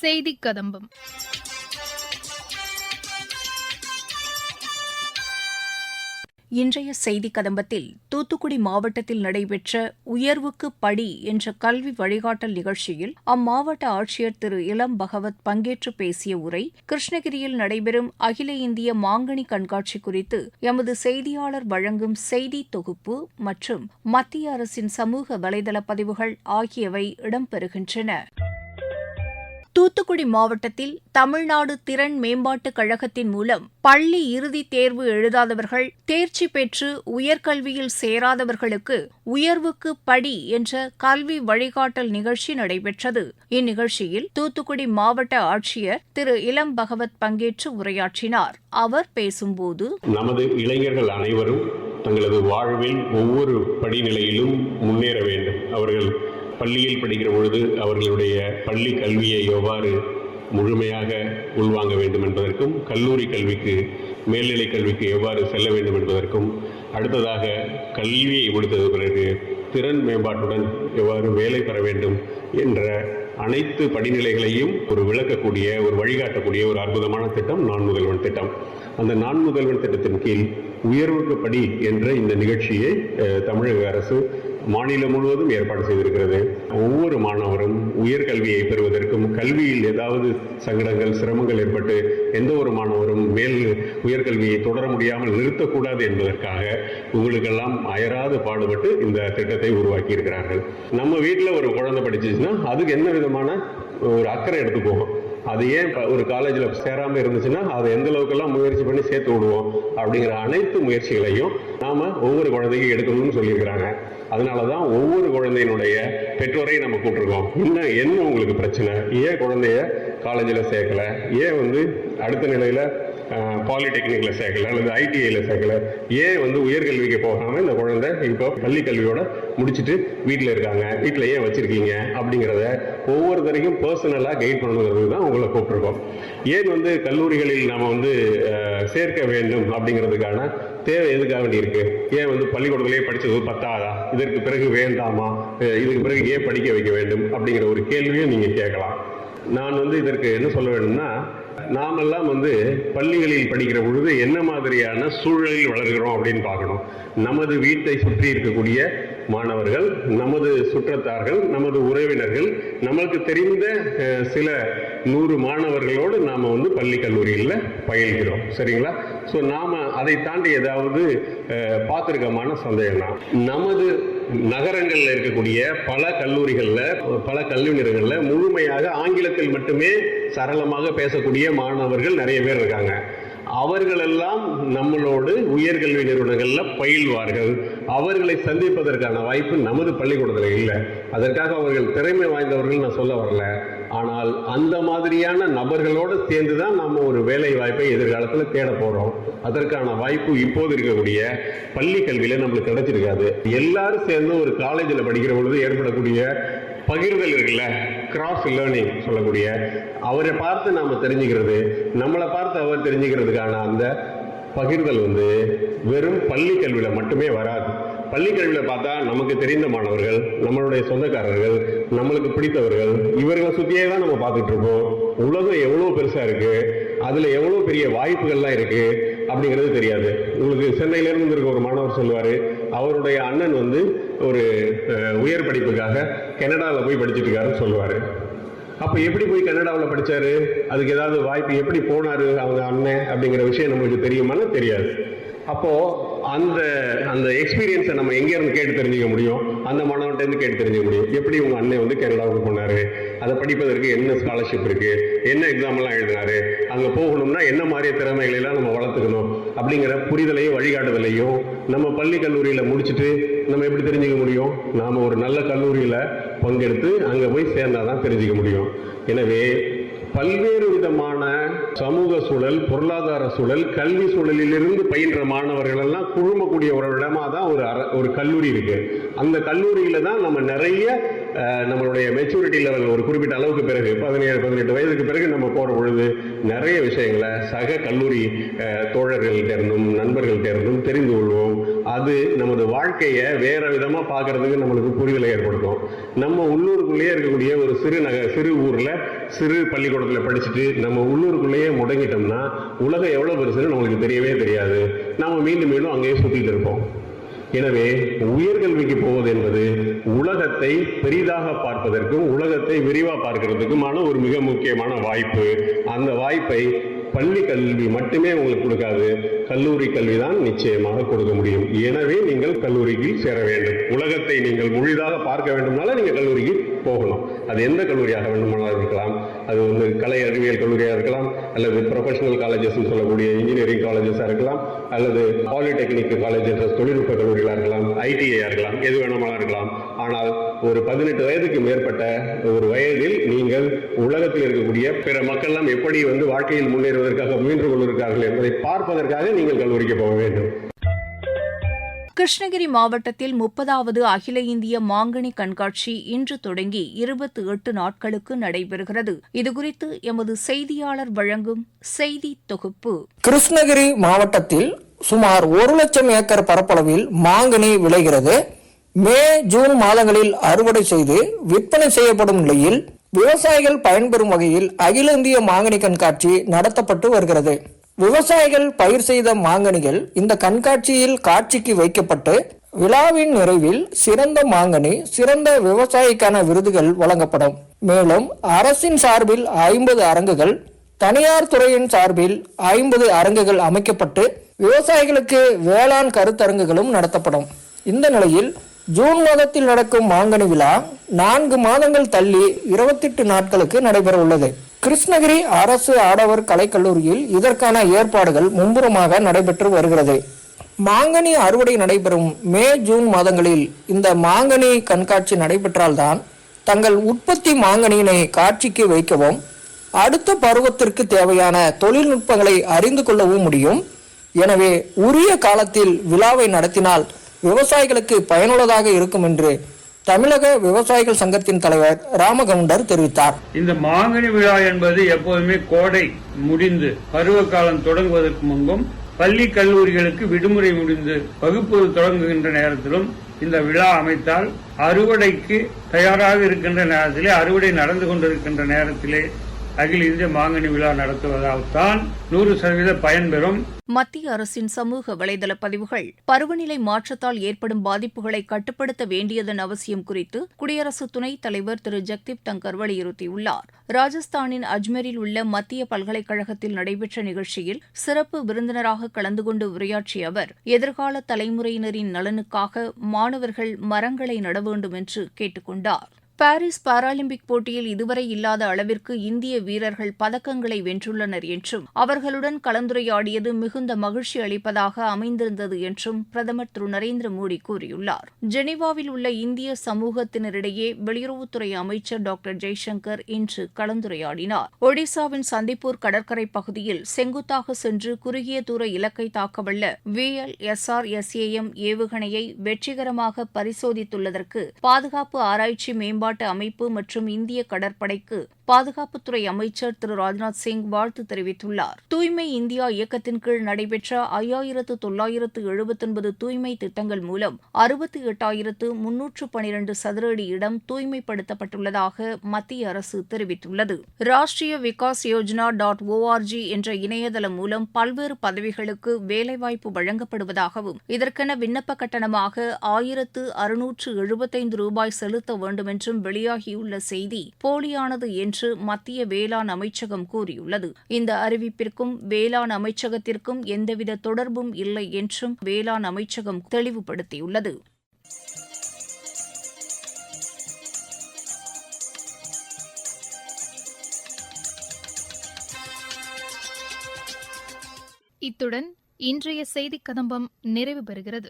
செய்தி கதம்பம். இன்றைய செய்தி கதம்பத்தில் தூத்துக்குடி மாவட்டத்தில் நடைபெற்ற உயர்வுக்கு படி என்ற கல்வி வழிகாட்டல் நிகழ்ச்சியில் அம்மாவட்ட ஆட்சியர் திரு இளம் பகவத் பங்கேற்று பேசிய உரை கிருஷ்ணகிரியில் நடைபெறும் அகில இந்திய மாங்கனி கண்காட்சி குறித்து எமது செய்தியாளர் வழங்கும் செய்தி தொகுப்பு மற்றும் மத்திய அரசின் சமூக வலைதள பதிவுகள் ஆகியவை இடம்பெறுகின்றன. தூத்துக்குடி மாவட்டத்தில் தமிழ்நாடு திறன் மேம்பாட்டுக் கழகத்தின் மூலம் பள்ளி இறுதித் தேர்வு எழுதாதவர்கள் தேர்ச்சி பெற்று உயர்கல்வியில் சேராதவர்களுக்கு உயர்வுக்கு படி என்ற கல்வி வழிகாட்டல் நிகழ்ச்சி நடைபெற்றது. இந்நிகழ்ச்சியில் தூத்துக்குடி மாவட்ட ஆட்சியர் திரு இளம் பகவத் பங்கேற்று உரையாற்றினார். அவர் பேசும்போது நமது இளைஞர்கள் அனைவரும் தங்களது வாழ்வில் ஒவ்வொரு படிநிலையிலும் முன்னேற வேண்டும். அவர்கள் பள்ளியில் படிக்கிற பொழுது அவர்களுடைய பள்ளி கல்வியை எவ்வாறு முழுமையாக உள்வாங்க வேண்டும் என்பதற்கும் கல்லூரி கல்விக்கு மேல்நிலை கல்விக்கு எவ்வாறு செல்ல வேண்டும் என்பதற்கும் அடுத்ததாக கல்வியை முடித்தது பிறகு திறன் மேம்பாட்டுடன் எவ்வாறு வேலை பெற வேண்டும் என்ற அனைத்து படிநிலைகளையும் ஒரு விளக்கக்கூடிய ஒரு வழிகாட்டக்கூடிய ஒரு அற்புதமான திட்டம் நான் முதல்வன் திட்டம். அந்த நான் முதல்வன் திட்டத்தின் கீழ் உயர்வுக்கு படி என்ற இந்த நிகழ்ச்சியை தமிழக அரசு மாநிலம் முழுவதும் ஏற்பாடு செய்திருக்கிறது. ஒவ்வொரு மாணவரும் உயர்கல்வியை பெறுவதற்கும் கல்வியில் ஏதாவது சங்கடங்கள் சிரமங்கள் ஏற்பட்டு எந்த ஒரு மாணவரும் மேல் உயர்கல்வியை தொடர முடியாமல் நிறுத்தக்கூடாது என்பதற்காக உங்களுக்கெல்லாம் அயராது பாடுபட்டு இந்த திட்டத்தை உருவாக்கி இருக்கிறார்கள் நம்ம வீட்டில் ஒரு குழந்தை படிச்சிச்சுன்னா அதுக்கு என்ன விதமான ஒரு அக்கறை எடுத்துக்குவோம் அது ஏன் ஒரு காலேஜில் சேராமல் இருந்துச்சுன்னா அதை எந்த அளவுக்கெல்லாம் முயற்சி பண்ணி சேர்த்து விடுவோம் அப்படிங்கிற அனைத்து முயற்சிகளையும் நாம் ஒவ்வொரு குழந்தைக்கும் எடுக்கணும்னு சொல்லியிருக்கிறாங்க. அதனால தான் ஒவ்வொரு குழந்தையினுடைய பெற்றோரையும் நம்ம கூப்பிட்டுருக்கோம். என்ன என்ன உங்களுக்கு பிரச்சனை? ஏன் குழந்தைய காலேஜில் சேர்க்கல? ஏன் வந்து அடுத்த நிலையில் பாலிடெக்னிக்ல சேர்க்கல அல்லது ஐடிஐல சேர்க்கல. ஏன் வந்து உயர்கல்விக்கு போகாம இந்த குழந்தை இப்போ பள்ளி கல்வியோட முடிச்சுட்டு வீட்டில் இருக்காங்க? வீட்டில் ஏன் வச்சிருக்கீங்க? அப்படிங்கிறத ஒவ்வொருத்தரையும் பர்சனலாக கைட் பண்ணுங்கிறது தான் உங்களை கூப்பிட்டுருக்கோம். ஏன் வந்து கல்லூரிகளில் நாம் வந்து சேர்க்க வேண்டும் அப்படிங்கிறதுக்கான தேவை எதுக்காக வேண்டி இருக்கு? ஏன் வந்து பள்ளிக்கூடத்திலேயே படித்தது பத்தாதா? இதற்கு பிறகு வேண்டாமா? இதுக்கு பிறகு ஏன் படிக்க வைக்க வேண்டும்? அப்படிங்கிற ஒரு கேள்வியும் நீங்கள் கேட்கலாம். நான் வந்து இதற்கு என்ன சொல்ல வேணும்னா நாமெல்லாம் வந்து பள்ளிகளில் படிக்கிற பொழுது என்ன மாதிரியான சூழலில் வளர்கிறோம் அப்படின்னு பார்க்கணும். நமது வீட்டை சுற்றி இருக்கக்கூடிய மாணவர்கள் நமது சுற்றத்தார்கள் நமது உறவினர்கள் நமக்கு தெரிந்த சில நூறு மாணவர்களோடு நாம் வந்து பள்ளி கல்லூரிகளில் பயில்கிறோம். சரிங்களா? ஸோ நாம அதை தாண்டி ஏதாவது பார்த்துருக்கமான சந்தேகம் தான் நமது நகரங்களில் இருக்கக்கூடிய பல கல்லூரிகளில் பல கல்வி நிறுவனங்களில் முழுமையாக ஆங்கிலத்தில் மட்டுமே சரளமாக பேசக்கூடிய மாணவர்கள் நிறைய பேர் இருக்காங்க. அவர்களெல்லாம் நம்மளோடு உயர்கல்வி நிறுவனங்களில் பயில்வார்கள். அவர்களை சந்திப்பதற்கான வாய்ப்பு நமது பள்ளிக்கூடத்தில் இல்லை. அதற்காக அவர்கள் திறமை வாய்ந்தவர்கள் நான் சொல்ல வரல. ஆனால் அந்த மாதிரியான நபர்களோடு சேர்ந்து தான் நம்ம ஒரு வேலை வாய்ப்பை எதிர்காலத்தில் தேட போகிறோம் அதற்கான வாய்ப்பு இப்போது இருக்கக்கூடிய பள்ளி கல்வியில் நம்மளுக்கு கிடைச்சிருக்காது. எல்லாரும் சேர்ந்து ஒரு காலேஜில் படிக்கிற பொழுது ஏற்படக்கூடிய பகிர்தல் இருக்குல்ல? கிராஸ் லேர்னிங் சொல்லக்கூடிய. அவரை பார்த்து நாம் தெரிஞ்சுக்கிறது. நம்மளை பார்த்து அவர் தெரிஞ்சுக்கிறதுக்கான அந்த பகிர்தல் வந்து வெறும் பள்ளி கல்வியில மட்டுமே வராது. பள்ளி கல்வியில பார்த்தா நமக்கு தெரிந்த மாணவர்கள் நம்மளுடைய சொந்தக்காரர்கள் நம்மளுக்கு பிடித்தவர்கள் இவர்களை சுத்தியே தான் நம்ம பார்த்துட்டு இருக்கோம் உலகம் எவ்வளவு பெருசா இருக்கு அதுல எவ்வளவு பெரிய வாய்ப்புகள்லாம் இருக்கு அப்படிங்கிறது தெரியாது. உங்களுக்கு சென்னையில இருந்து இருக்க ஒரு மாணவர் சொல்லுவாரு அவருடைய அண்ணன் வந்து ஒரு உயர் படிப்புக்காக கனடாவில் போய் படிச்சுட்டு இருக்காருன்னு சொல்லுவாரு. அப்ப எப்படி போய் கனடாவில் படிச்சாரு? அதுக்கு ஏதாவது வாய்ப்பு எப்படி போனாரு அவங்க அண்ணன் அப்படிங்கிற விஷயம் நம்மளுக்கு தெரியுமான்னு தெரியாது. அப்போ அந்த அந்த எக்ஸ்பீரியன்ஸை நம்ம எங்க இருந்து கேட்டு தெரிஞ்சுக்க முடியும்? அந்த மாணவன்ட்ட இருந்து கேட்டு தெரிஞ்சுக்க முடியும். எப்படி உங்க அண்ணன் வந்து கேரளாவுக்கு போனாரு? அதை படிப்பதற்கு என்ன ஸ்காலர்ஷிப் இருக்கு? என்ன எக்ஸாம் எல்லாம் எழுதினாரு? அங்க போகணும்னா என்ன மாதிரி திறமைகளை எல்லாம் நம்ம வளர்த்துக்கணும்? அப்படிங்கிற புரிதலையும் வழிகாட்டுதலையும் நம்ம பள்ளி கல்லூரியில முடிச்சுட்டு நம்ம எப்படி தெரிஞ்சுக்க முடியும்? நாம ஒரு நல்ல கல்லூரியில பங்கெடுத்து அங்க போய் சேர்ந்தாதான் தெரிஞ்சுக்க முடியும். எனவே பல்வேறு விதமான சமூக சூழல் பொருளாதார சூழல் கல்வி சூழலிலிருந்து பயின்ற மாணவர்கள் எல்லாம் குழுமக்கூடிய ஒரு இடமா தான் ஒரு ஒரு கல்லூரி இருக்கு. அந்த கல்லூரியில தான் நம்ம நிறைய நம்மளுடைய மெச்சூரிட்டி லெவல் ஒரு குறிப்பிட்ட அளவுக்கு பிறகு பதினேழு பதினெட்டு வயதுக்கு பிறகு நம்ம போற பொழுது நிறைய விஷயங்களை சக கல்லூரி அஹ், தோழர்கள்ட்ட இருந்தும் நண்பர்கள்ட்ட இருந்தும் தெரிந்து கொள்வோம். அது நமது வாழ்க்கையை வேற விதமா பார்க்கறதுக்கு நம்மளுக்கு புரிதலை ஏற்படுத்தும். நம்ம உள்ளூருக்குள்ளேயே இருக்கக்கூடிய ஒரு சிறு நக சிறு ஊர்ல சிறு பள்ளிக்கூடத்துல படிச்சுட்டு நம்ம உள்ளூருக்குள்ளேயே முடங்கிட்டோம்னா உலகம் எவ்வளவு பெருசுன்னு நம்மளுக்கு தெரியவே தெரியாது. நம்ம மீண்டும் மீண்டும் அங்கேயே சுத்திட்டு இருப்போம். எனவே உயர்கல்விக்கு போவது என்பது உலகத்தை பெரிதாக பார்ப்பதற்கும் உலகத்தை விரிவா பார்க்கிறதுக்குமான ஒரு மிக முக்கியமான வாய்ப்பு. அந்த வாய்ப்பை பள்ளி கல்வி மட்டுமே உங்களுக்கு கொடுக்காது கல்லூரி கல்வி தான் நிச்சயமாக கொடுக்க முடியும். எனவே நீங்கள் கல்லூரிக்கு சேர வேண்டும். உலகத்தை நீங்கள் முழுதாக பார்க்க வேண்டும்னால நீங்க கல்லூரிக்கு போகலாம். அது எந்த கல்லூரியாக வேண்டுமானாலும் இருக்கலாம். அது வந்து கலை அறிவியல் கல்லூரியாக இருக்கலாம் அல்லது ப்ரொஃபஷனல் காலேஜஸ் சொல்லக்கூடிய இன்ஜினியரிங் காலேஜஸாக இருக்கலாம் அல்லது பாலிடெக்னிக் காலேஜஸ் தொழில்நுட்ப கல்லூரிகளாக இருக்கலாம் ஐடிஐயாக இருக்கலாம் எது வேணுமானாலும் இருக்கலாம். ஆனால் ஒரு பதினெட்டு வயதுக்கு மேற்பட்ட ஒரு வயதில் நீங்கள் உலகத்தில் இருக்கக்கூடிய பிற மக்கள்லாம் எப்படி வந்து வாழ்க்கையில் முன்னேறுவதற்காக முயன்று கொண்டிருக்கிறார்கள் என்பதை பார்ப்பதற்காக நீங்கள் கல்லூரிக்கு போக வேண்டும். கிருஷ்ணகிரி மாவட்டத்தில் முப்பதாவது அகில இந்திய மாங்கனி கண்காட்சி இன்று தொடங்கி இருபத்தி எட்டு நாட்களுக்கு நடைபெறுகிறது. இதுகுறித்து எமது செய்தியாளர் வழங்கும் செய்தி தொகுப்பு. கிருஷ்ணகிரி மாவட்டத்தில் சுமார் ஒரு லட்சம் ஏக்கர் பரப்பளவில் மாங்கனி விளைகிறது. மே ஜூன் மாதங்களில் அறுவடை செய்து விற்பனை செய்யப்படும் நிலையில் விவசாயிகள் பயன்பெறும் வகையில் அகில இந்திய மாங்கனி கண்காட்சி நடத்தப்பட்டு வருகிறது. விவசாயிகள் பயிர் செய்த மாங்கனிகள் இந்த கண்காட்சியில் காட்சிக்கு வைக்கப்பட்டு விழாவின் நிறைவில் சிறந்த மாங்கனி சிறந்த விவசாயிக்கான விருதுகள் வழங்கப்படும். மேலும் அரசின் சார்பில் ஐம்பது அரங்குகள் தனியார் துறையின் சார்பில் ஐம்பது அரங்குகள் அமைக்கப்பட்டு விவசாயிகளுக்கு வேளாண் கருத்தரங்குகளும் நடத்தப்படும். இந்த நிலையில் ஜூன் மாதத்தில் நடக்கும் மாங்கனி விழா நான்கு மாதங்கள் தள்ளி இருபத்தெட்டு நாட்களுக்கு நடைபெற உள்ளது கிருஷ்ணகிரி அரசு ஆடவர் கலைக்கல்லூரியில் இதற்கான ஏற்பாடுகள் மும்முரமாக நடைபெற்று வருகிறது. மாங்கனி அறுவடை நடைபெறும் மே ஜூன் மாதங்களில் இந்த மாங்கனி கண்காட்சி நடைபெற்றால்தான் தங்கள் உற்பத்தி மாங்கனியினை காட்சிக்கு வைக்கவும் அடுத்த பருவத்திற்கு தேவையான தொழில்நுட்பங்களை அறிந்து கொள்ளவும் முடியும். எனவே உரிய காலத்தில் விழாவை நடத்தினால் விவசாயிகளுக்கு பயனுள்ளதாக இருக்கும் என்று தமிழக விவசாயிகள் சங்கத்தின் தலைவர் ராமகவுண்டர் தெரிவித்தார். இந்த மாங்கனி விழா என்பது எப்போதுமே கோடை முடிந்து பருவ காலம் தொடங்குவதற்கு முன்பும் பள்ளி கல்லூரிகளுக்கு விடுமுறை முடிந்து வகுப்பு தொடங்குகின்ற நேரத்திலும் இந்த விழா அமைத்தால் அறுவடைக்கு தயாராக இருக்கின்ற நேரத்திலே அறுவடை நடந்து கொண்டிருக்கின்ற நேரத்திலே அகில இந்திய மாங்கனி விழா நடத்துவதால் தான் நூறு சதவீத பயன்பெறும் மத்திய அரசின் சமூக வலைதள பதிவுகள் பருவநிலை மாற்றத்தால் ஏற்படும் பாதிப்புகளை கட்டுப்படுத்த வேண்டியதன் அவசியம் குறித்து குடியரசு துணைத் தலைவர் திரு. ஜக்தீப் தங்கர் வலியுறுத்தியுள்ளார். ராஜஸ்தானின் அஜ்மீரில் உள்ள மத்திய பல்கலைக்கழகத்தில் நடைபெற்ற நிகழ்ச்சியில் சிறப்பு விருந்தினராக கலந்து கொண்டு உரையாற்றிய அவர் எதிர்கால தலைமுறையினரின் நலனுக்காக மாணவர்கள் மரங்களை நட வேண்டும் என்று கேட்டுக் கொண்டார் பாரிஸ் பாராலிம்பிக் போட்டியில் இதுவரை இல்லாத அளவிற்கு இந்திய வீரர்கள் பதக்கங்களை வென்றுள்ளனர் என்றும் அவர்களுடன் கலந்துரையாடியது மிகுந்த மகிழ்ச்சி அளிப்பதாக அமைந்திருந்தது என்றும் பிரதமர் திரு. நரேந்திர மோடி கூறியுள்ளார். ஜெனீவாவில் உள்ள இந்திய சமூகத்தினரிடையே வெளியுறவுத்துறை அமைச்சர் டாக்டர் ஜெய்சங்கர் இன்று கலந்துரையாடினார். ஒடிசாவின் சந்திப்பூர் கடற்கரை பகுதியில் செங்குத்தாக சென்று குறுகிய தூர இலக்கை தாக்கவல்ல விஎல் எஸ்ஆர் எஸ்ஏஎம் ஏவுகணையை வெற்றிகரமாக பரிசோதித்துள்ளதற்கு பாதுகாப்பு ஆராய்ச்சி மேம்பாட்டு அமைப்பு மற்றும் இந்திய கடற்படைக்கு பாதுகாப்புத்துறை அமைச்சர் திரு ராஜ்நாத் சிங் வாழ்த்து தெரிவித்துள்ளார். தூய்மை இந்தியா இயக்கத்தின் கீழ் நடைபெற்ற ஐயாயிரத்து தொள்ளாயிரத்து எழுபத்தொன்பது தூய்மை திட்டங்கள் மூலம் அறுபத்தி எட்டாயிரத்து முன்னூற்று பனிரண்டு சதுர அடி இடம் தூய்மைப்படுத்தப்பட்டுள்ளதாக மத்திய அரசு தெரிவித்துள்ளது. ராஷ்டிரிய விகாஸ் யோஜனா டாட் ஓஆர்ஜி என்ற இணையதளம் மூலம் பல்வேறு பதவிகளுக்கு வேலைவாய்ப்பு வழங்கப்படுவதாகவும் இதற்கென விண்ணப்ப கட்டணமாக ஆயிரத்து அறுநூற்று எழுபத்தைந்து ரூபாய் செலுத்த வேண்டும் என்றும் வெளியாகியுள்ள செய்தி போலியானது என்று மத்திய வேளாண் அமைச்சகம் கூறியுள்ளது. இந்த அறிவிப்பிற்கும் வேளாண் அமைச்சகத்திற்கும் எந்தவித தொடர்பும் இல்லை என்றும் வேளாண் அமைச்சகம் தெளிவுபடுத்தியுள்ளது. இத்துடன் இன்றைய செய்திக் கதம்பம் நிறைவு பெறுகிறது